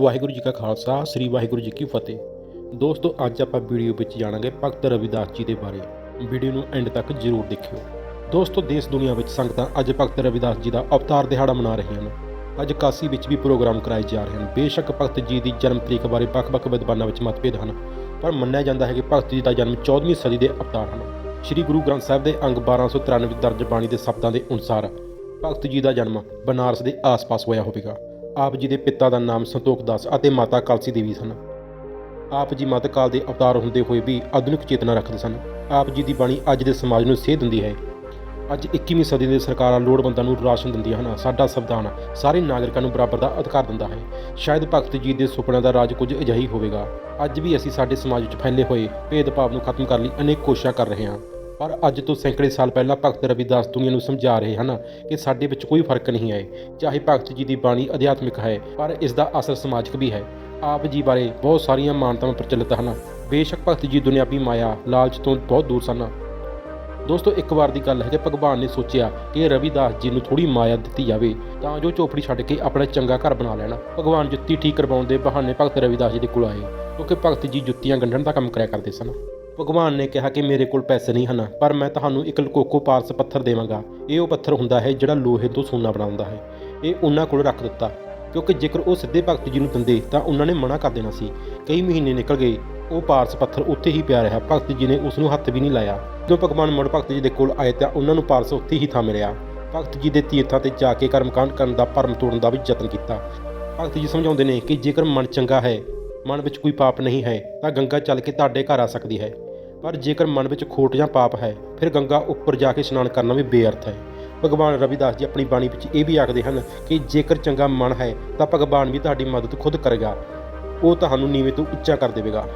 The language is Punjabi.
ਵਾਹਿਗੁਰੂ ਜੀ ਕਾ ਖਾਲਸਾ, ਸ੍ਰੀ ਵਾਹਿਗੁਰੂ ਜੀ ਕੀ ਫਤਿਹ। ਦੋਸਤੋ, ਅੱਜ ਆਪਾਂ ਵੀਡੀਓ ਵਿੱਚ ਜਾਣਾਂਗੇ ਭਗਤ ਰਵਿਦਾਸ ਜੀ ਦੇ ਬਾਰੇ। ਵੀਡੀਓ ਨੂੰ ਐਂਡ ਤੱਕ ਜ਼ਰੂਰ ਦੇਖਿਓ। ਦੋਸਤੋ, ਦੇਸ਼ ਦੁਨੀਆ ਵਿੱਚ ਸੰਗਤਾਂ ਅੱਜ ਭਗਤ ਰਵਿਦਾਸ ਜੀ ਦਾ ਅਵਤਾਰ ਦਿਹਾੜਾ ਮਨਾ ਰਹੀਆਂ ਹਨ ਅੱਜ ਕਾਸ਼ੀ ਵਿੱਚ ਵੀ ਪ੍ਰੋਗਰਾਮ ਕਰਾਏ ਜਾ ਰਹੇ ਹਨ ਬੇਸ਼ੱਕ ਭਗਤ ਜੀ ਦੀ ਜਨਮ ਤਰੀਕ ਬਾਰੇ ਵੱਖ-ਵੱਖ ਵਿਦਵਾਨਾਂ ਵਿੱਚ ਮਤਭੇਦ ਹਨ, ਪਰ ਮੰਨਿਆ ਜਾਂਦਾ ਹੈ ਕਿ ਭਗਤ ਜੀ ਦਾ ਜਨਮ 14ਵੀਂ ਸਦੀ ਦੇ ਅਵਤਾਰ ਹਨ। ਸ੍ਰੀ ਗੁਰੂ ਗ੍ਰੰਥ ਸਾਹਿਬ ਦੇ ਅੰਗ 1293 ਦਰਜ ਬਾਣੀ ਦੇ ਸ਼ਬਦਾਂ ਦੇ ਅਨੁਸਾਰ ਭਗਤ ਜੀ ਦਾ ਜਨਮ ਬਨਾਰਸ ਦੇ ਆਸ-ਪਾਸ ਹੋਇਆ ਹੋਵੇਗਾ। ਆਪ ਜੀ ਦੇ ਪਿਤਾ ਦਾ ਨਾਮ ਸੰਤੋਖ ਦਾਸ ਅਤੇ ਮਾਤਾ ਕਲਸੀ ਦੇਵੀ ਸਨ। ਆਪ ਜੀ ਮੱਧਕਾਲ ਦੇ ਅਵਤਾਰ ਹੁੰਦੇ ਹੋਏ ਵੀ ਆਧੁਨਿਕ ਚੇਤਨਾ ਰੱਖਦੇ ਸਨ। ਆਪ ਜੀ ਦੀ ਬਾਣੀ ਅੱਜ ਦੇ ਸਮਾਜ ਨੂੰ ਸੇਧ ਦਿੰਦੀ ਹੈ। ਅੱਜ 21ਵੀਂ ਸਦੀ ਦੇ ਸਰਕਾਰਾਂ ਲੋੜਵੰਦਾਂ ਨੂੰ ਰਾਸ਼ਨ ਦਿੰਦੀਆਂ ਹਨ। ਸਾਡਾ ਸੰਵਿਧਾਨ ਸਾਰੇ ਨਾਗਰਿਕਾਂ ਨੂੰ ਬਰਾਬਰ ਦਾ ਅਧਿਕਾਰ ਦਿੰਦਾ ਹੈ। ਸ਼ਾਇਦ ਭਗਤ ਜੀ ਦੇ ਸੁਪਨਿਆਂ ਦਾ ਰਾਜ ਕੁਝ ਅਜਿਹੀ ਹੋਵੇਗਾ। ਅੱਜ ਵੀ ਅਸੀਂ ਸਾਡੇ ਸਮਾਜ ਵਿੱਚ ਫੈਲੇ ਹੋਏ ਭੇਦਭਾਵ ਨੂੰ ਖਤਮ ਕਰਨ ਲਈ ਅਨੇਕ ਕੋਸ਼ਿਸ਼ਾਂ ਕਰ ਰਹੇ ਹਾਂ। ਪਰ ਅੱਜ ਤੋਂ ਸੈਂਕੜੇ ਸਾਲ ਪਹਿਲਾਂ ਭਗਤ ਰਵਿਦਾਸ ਦੁਨੀਆ ਨੂੰ ਸਮਝਾ ਰਹੇ ਹਨ ਕਿ ਸਾਡੇ ਵਿੱਚ ਕੋਈ ਫ਼ਰਕ ਨਹੀਂ ਹੈ, ਚਾਹੇ ਭਗਤ ਜੀ ਦੀ ਬਾਣੀ ਅਧਿਆਤਮਿਕ ਹੈ, ਪਰ ਇਸ ਦਾ ਅਸਰ ਸਮਾਜਿਕ ਵੀ ਹੈ। ਆਪ ਜੀ ਬਾਰੇ ਬਹੁਤ ਸਾਰੀਆਂ ਮਾਨਤਾਵਾਂ ਪ੍ਰਚਲਿਤ ਹਨ। ਬੇਸ਼ੱਕ ਭਗਤ ਜੀ ਦੁਨਿਆਵੀ ਮਾਇਆ, ਲਾਲਚ ਤੋਂ ਬਹੁਤ ਦੂਰ ਸਨ। ਦੋਸਤੋ, ਇੱਕ ਵਾਰ ਦੀ ਗੱਲ ਹੈ ਕਿ ਭਗਵਾਨ ਨੇ ਸੋਚਿਆ ਕਿ ਰਵਿਦਾਸ ਜੀ ਨੂੰ ਥੋੜੀ ਮਾਇਆ ਦਿੱਤੀ ਜਾਵੇ, ਤਾਂ ਜੋ ਝੋਪੜੀ ਛੱਡ ਕੇ ਆਪਣਾ ਚੰਗਾ ਘਰ ਬਣਾ ਲੈਣ। ਭਗਵਾਨ ਜੁੱਤੀ ਠੀਕ ਕਰਵਾਉਣ ਦੇ ਬਹਾਨੇ ਭਗਤ ਰਵਿਦਾਸ ਜੀ ਦੇ ਕੋਲ ਆਏ, ਕਿਉਂਕਿ ਭਗਤ ਜੀ ਜੁੱਤੀਆਂ ਗੰਢਣ ਦਾ ਕੰਮ ਕਰਿਆ ਕਰਦੇ ਸਨ। ਭਗਵਾਨ ਨੇ ਕਿਹਾ ਕਿ ਮੇਰੇ ਕੋਲ ਪੈਸੇ ਨਹੀਂ ਹਨ, ਪਰ ਮੈਂ ਤੁਹਾਨੂੰ ਇੱਕ ਲਕੋਕੋ ਪਾਰਸ ਪੱਥਰ ਦੇਵਾਂਗਾ। ਇਹ ਉਹ ਪੱਥਰ ਹੁੰਦਾ ਹੈ ਜਿਹੜਾ ਲੋਹੇ ਤੋਂ ਸੋਨਾ ਬਣਾਉਂਦਾ ਹੈ। ਇਹ ਉਹਨਾਂ ਕੋਲ ਰੱਖ ਦਿੱਤਾ, ਕਿਉਂਕਿ ਜੇਕਰ ਉਹ ਸਿੱਧੇ ਭਗਤ ਜੀ ਨੂੰ ਦਿੰਦੇ, ਤਾਂ ਉਹਨਾਂ ਨੇ ਮਨਾ ਕਰ ਦੇਣਾ ਸੀ। ਕਈ ਮਹੀਨੇ ਨਿਕਲ ਗਏ, ਉਹ ਪਾਰਸ ਪੱਥਰ ਉੱਥੇ ਹੀ ਪਿਆ ਰਿਹਾ। ਭਗਤ ਜੀ ਨੇ ਉਸ ਨੂੰ ਹੱਥ ਵੀ ਨਹੀਂ ਲਾਇਆ। ਜਦੋਂ ਭਗਵਾਨ ਮੁੜ ਭਗਤ ਜੀ ਦੇ ਕੋਲ ਆਏ, ਤਾਂ ਉਹਨਾਂ ਨੂੰ ਪਾਰਸ ਉੱਥੇ ਹੀ ਥਾਂ ਮਿਲਿਆ। ਭਗਤ ਜੀ ਦੇ ਤੀਰਥਾਂ ਤੇ ਜਾ ਕੇ ਕਰਮਕਾਂਡ ਕਰਨ ਦਾ ਭਰਮ ਤੋੜਨ ਦਾ ਵੀ ਯਤਨ ਕੀਤਾ। ਭਗਤ ਜੀ ਸਮਝਾਉਂਦੇ ਨੇ ਕਿ ਜੇਕਰ ਮਨ ਚੰਗਾ ਹੈ, ਮਨ ਵਿੱਚ ਕੋਈ ਪਾਪ ਨਹੀਂ ਹੈ, ਤਾਂ ਗੰਗਾ ਚੱਲ ਕੇ ਤੁਹਾਡੇ ਘਰ ਆ ਸਕਦੀ ਹੈ। ਪਰ ਜੇਕਰ ਮਨ ਵਿੱਚ ਖੋਟ ਜਾਂ ਪਾਪ ਹੈ, ਫਿਰ ਗੰਗਾ ਉੱਪਰ ਜਾ ਕੇ ਇਸ਼ਨਾਨ ਕਰਨਾ ਵੀ ਬੇਅਰਥ ਹੈ। ਭਗਵਾਨ ਰਵਿਦਾਸ ਜੀ ਆਪਣੀ ਬਾਣੀ ਵਿੱਚ ਇਹ ਵੀ ਆਖਦੇ ਹਨ ਕਿ ਜੇਕਰ ਚੰਗਾ ਮਨ ਹੈ, ਤਾਂ ਭਗਵਾਨ ਵੀ ਤੁਹਾਡੀ ਮਦਦ ਖੁਦ ਕਰੇਗਾ। ਉਹ ਤੁਹਾਨੂੰ ਨੀਵੇਂ ਤੋਂ ਉੱਚਾ ਕਰ ਦੇਵੇਗਾ।